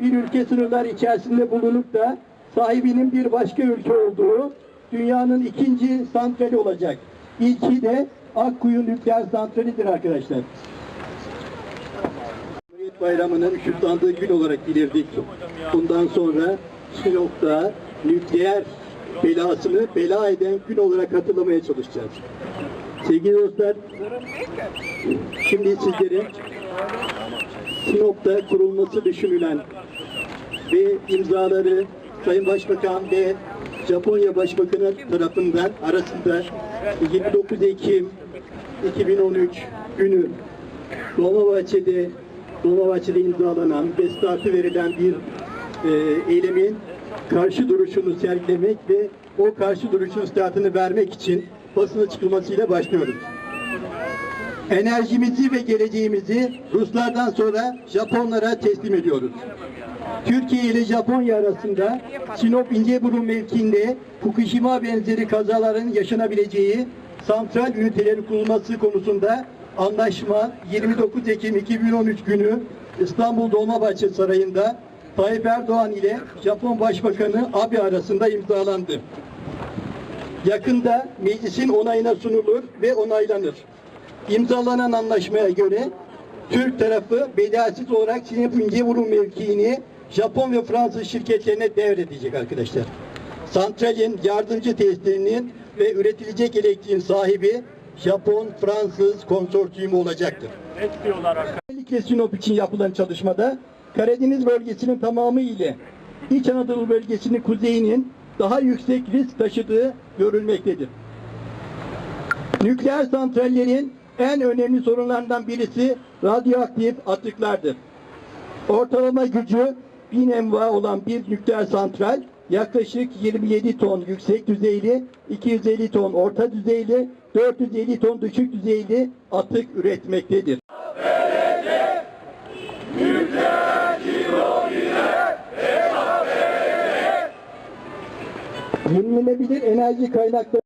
bir ülke sınırları içerisinde bulunup da sahibinin bir başka ülke olduğu dünyanın ikinci santrali olacak. İlki de Akkuyu nükleer santralidir arkadaşlar. Bayramı'nın kutlandığı gün olarak bilirdik. Bundan sonra Sinop'ta nükleer belasını bela eden gün olarak hatırlamaya çalışacağız. Sevgili dostlar, şimdi sizlere Sinop'ta kurulması düşünülen ve imzaları Sayın Başbakan ve Japonya Başbakanı tarafından arasında 29 Ekim 2013 günü Dolmabahçe'de Dolmabahçe'de imzalanan ve startı verilen bir e, eylemin karşı duruşunu sergilemek ve o karşı duruşun startını vermek için basın açıklamasıyla başlıyoruz. Enerjimizi ve geleceğimizi Ruslardan sonra Japonlara teslim ediyoruz. Türkiye ile Japonya arasında Sinop İnceburun mevkiinde Fukushima benzeri kazaların yaşanabileceği santral ünitelerin kurulması konusunda anlaşma 29 Ekim 2013 günü İstanbul Dolmabahçe Sarayı'nda Tayyip Erdoğan ile Japon Başbakanı Abe arasında imzalandı. Yakında meclisin onayına sunulur ve onaylanır. İmzalanan anlaşmaya göre Türk tarafı bedelsiz olarak Sinop İnceburun mevkiini Japon ve Fransız şirketlerine devredecek arkadaşlar. Santralin yardımcı tesislerinin ve üretilecek elektriğin sahibi Japon Fransız konsorsiyumu olacaktır. Özellikle Sinop için yapılan çalışmada Karadeniz bölgesinin tamamı ile İç Anadolu bölgesinin kuzeyinin daha yüksek risk taşıdığı görülmektedir. Nükleer santrallerin en önemli sorunlarından birisi radyoaktif atıklardır. Ortalama gücü 1000 MVA olan bir nükleer santral yaklaşık 27 ton yüksek düzeyli, 250 ton orta düzeyli, 450 ton düşük düzeyli atık üretmektedir. Yenilenebilir enerji kaynakları